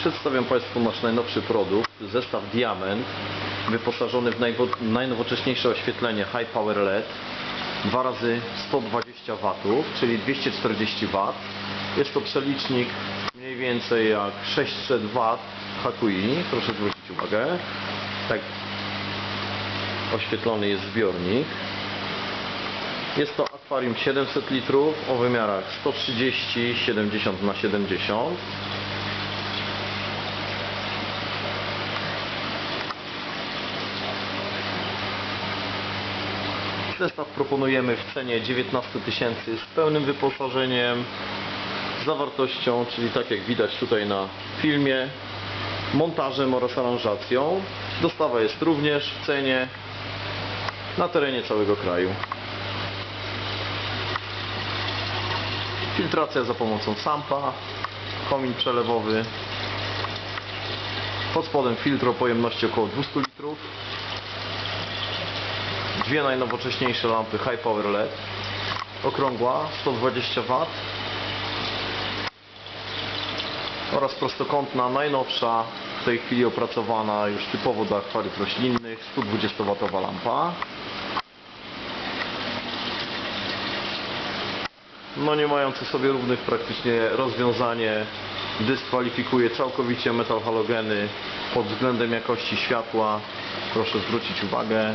Przedstawiam Państwu nasz najnowszy produkt, zestaw Diamond, wyposażony w najnowocześniejsze oświetlenie High Power LED, 2 razy 120 W, czyli 240 W. Jest to przelicznik mniej więcej jak 600 W HQI, proszę zwrócić uwagę. Tak oświetlony jest zbiornik. Jest to akwarium 700 litrów o wymiarach 130 70 na 70 Zestaw proponujemy w cenie 19 tysięcy z pełnym wyposażeniem, zawartością, czyli tak jak widać tutaj na filmie, montażem oraz aranżacją. Dostawa jest również w cenie na terenie całego kraju. Filtracja za pomocą sampa, komin przelewowy, pod spodem filtr o pojemności około 200 litrów, dwie najnowocześniejsze lampy High Power LED, okrągła 120 W oraz prostokątna, najnowsza, w tej chwili opracowana już typowo do akwariów roślinnych 120 W lampa. No nie mające sobie równych praktycznie rozwiązanie dyskwalifikuje całkowicie metal halogeny pod względem jakości światła. Proszę zwrócić uwagę.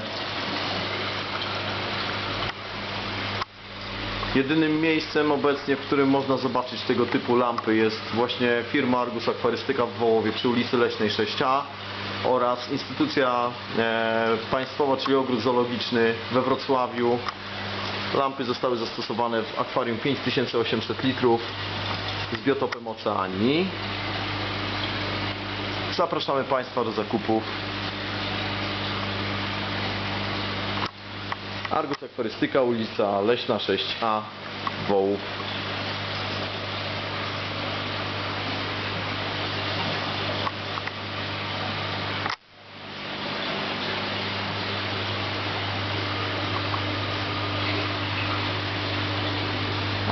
Jedynym miejscem obecnie, w którym można zobaczyć tego typu lampy jest właśnie firma Argus Akwarystyka w Wołowie przy ulicy Leśnej 6A oraz instytucja e, państwowa, czyli ogród zoologiczny we Wrocławiu. Lampy zostały zastosowane w akwarium 5800 litrów z biotopem oceanii. Zapraszamy Państwa do zakupów. Argus Akwarystyka, ulica Leśna 6A, Wołów.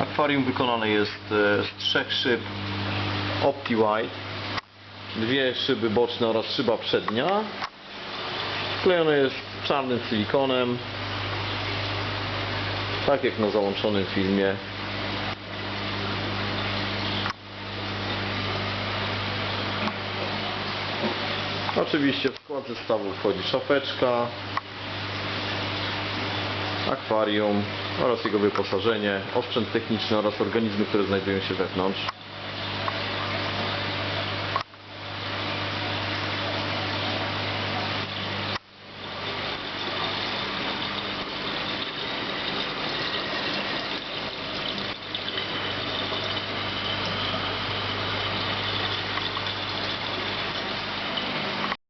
Akwarium wykonane jest e, z trzech szyb OptiWide, dwie szyby boczne oraz szyba przednia. Klejone jest czarnym silikonem, tak jak na załączonym filmie. Oczywiście w skład zestawu wchodzi szafeczka, akwarium oraz jego wyposażenie, osprzęt techniczny oraz organizmy, które znajdują się wewnątrz.